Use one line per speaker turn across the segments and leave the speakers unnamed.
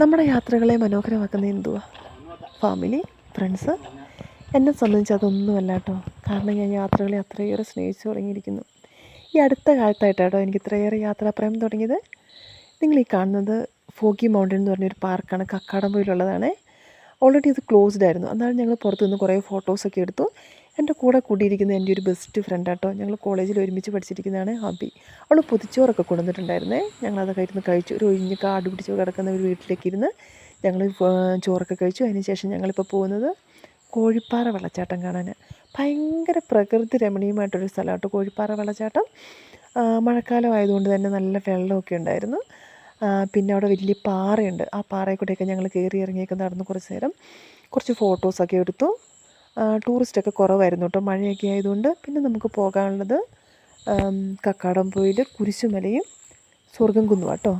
നമ്മുടെ യാത്രകളെ മനോഹരമാക്കുന്ന എന്തുവാ? ഫാമിലി ഫ്രണ്ട്സ് എന്നെ സംബന്ധിച്ച് അതൊന്നുമല്ല കേട്ടോ കാരണം ഞാൻ യാത്രകളെ അത്രയേറെ സ്നേഹിച്ചു തുടങ്ങിയിരിക്കുന്നു. ഈ അടുത്ത കാലത്തായിട്ടാട്ടോ എനിക്ക് ഇത്രയേറെ യാത്രാപ്രയം തുടങ്ങിയത്. നിങ്ങൾ ഈ കാണുന്നത് ഫോഗി മൗണ്ടൻ എന്ന് പറഞ്ഞൊരു പാർക്കാണ് കക്കാടംപൊയിലുള്ളതാണ് ഓൾറെഡി ഇത് ക്ലോസ്ഡ് ആയിരുന്നു. എന്നാലും ഞങ്ങൾ പുറത്തുനിന്ന് കുറേ ഫോട്ടോസൊക്കെ എടുത്തു. എന്റെ കൂടെ കൂടിയിരിക്കുന്ന എന്റെ ഒരു ബെസ്റ്റ് ഫ്രണ്ട് ആട്ടോ. ഞങ്ങൾ കോളേജിൽ ഒരുമിച്ച് പഠിച്ചിരിക്കുന്നതാണ് ഹബി. അവൾ പൊതിച്ചോറൊക്കെ കൊണ്ടുവന്നിട്ടുണ്ടായിരുന്നേ. ഞങ്ങളതൊക്കെ ഇരുന്ന് കഴിച്ചു. ഒരു ഒഴിഞ്ഞ് കാട് പിടിച്ച് കിടക്കുന്ന ഒരു വീട്ടിലേക്ക് ഇരുന്ന് ഞങ്ങൾ ചോറൊക്കെ കഴിച്ചു. അതിനുശേഷം ഞങ്ങളിപ്പോൾ പോകുന്നത് കോഴിപ്പാറ വെള്ളച്ചാട്ടം കാണാൻ ഭയങ്കര പ്രകൃതി രമണീയമായിട്ടൊരു സ്ഥലമാട്ടോ കോഴിപ്പാറ വെള്ളച്ചാട്ടം. മഴക്കാലം ആയതുകൊണ്ട് തന്നെ നല്ല വെള്ളമൊക്കെ ഉണ്ടായിരുന്നു. പിന്നെ അവിടെ വലിയ പാറയുണ്ട്. ആ പാറയിൽ കൂടെയൊക്കെ ഞങ്ങൾ കയറി ഇറങ്ങിയൊക്കെ നടന്ന് കുറച്ച് നേരം കുറച്ച് ഫോട്ടോസൊക്കെ എടുത്തു. ടൂറിസ്റ്റൊക്കെ കുറവായിരുന്നു കേട്ടോ. മഴയൊക്കെ ആയതുകൊണ്ട് പിന്നെ നമുക്ക് പോകാനുള്ളത് കക്കാടംപൊയിൽ കുരിശുമലയും സ്വർഗം കുന്നു കേട്ടോ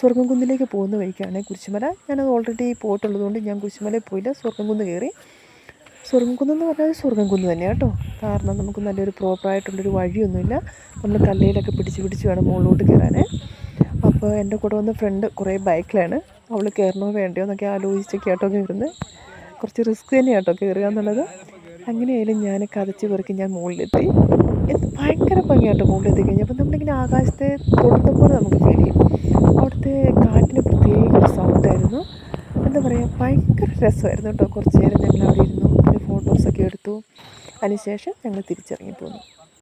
സ്വർഗം കുന്നിലേക്ക് പോകുന്ന വഴിക്കാണ് കുരിശുമല. ഞാനത് ഓൾറെഡി പോയിട്ടുള്ളതുകൊണ്ട് ഞാൻ കുരിശുമലയിൽ പോയില്ല. സ്വർഗം കുന്ന് കയറി സ്വർഗം കുന്നെന്ന് പറഞ്ഞാൽ സ്വർഗം കുന്ന് തന്നെയാണ് കേട്ടോ കാരണം നമുക്ക് നല്ലൊരു പ്രോപ്പറായിട്ടുള്ളൊരു വഴിയൊന്നുമില്ല. നമ്മൾ കല്ലയിലൊക്കെ പിടിച്ച് പിടിച്ച് വേണം മുകളിലോട്ട് കയറാൻ അപ്പോൾ എന്റെ കൂടെ വന്ന ഫ്രണ്ട് കുറേ ബൈക്കിലാണ് അവൾ കയറണോ വേണ്ടയോ എന്നൊക്കെ ആലോചിച്ചൊക്കെ ആട്ടോ കയറുന്നത് കുറച്ച് റിസ്ക് തന്നെയാണ് കേട്ടോ കയറുക എന്നുള്ളത്. അങ്ങനെയായാലും ഞാൻ കതച്ച് പെറുക്കി ഞാൻ മുകളിലെത്തി. എന്ത് ഭയങ്കര ഭംഗിയാട്ടോ മുകളിലെത്തി കഴിഞ്ഞപ്പോൾ നമ്മളിങ്ങനെ ആകാശത്തെ തൊടുന്ന നമുക്ക് ഫീൽ ചെയ്യും. അവിടുത്തെ കാറ്റിന് പ്രത്യേക ഒരു സൗണ്ടായിരുന്നു എന്താ പറയുക ഭയങ്കര രസമായിരുന്നു കേട്ടോ കുറച്ച് നേരം ഞങ്ങൾ അവിടെ ഇരുന്നു. പിന്നെ ഫോട്ടോസൊക്കെ എടുത്തു. അതിനുശേഷം ഞങ്ങൾ തിരിച്ചിറങ്ങി പോന്നു.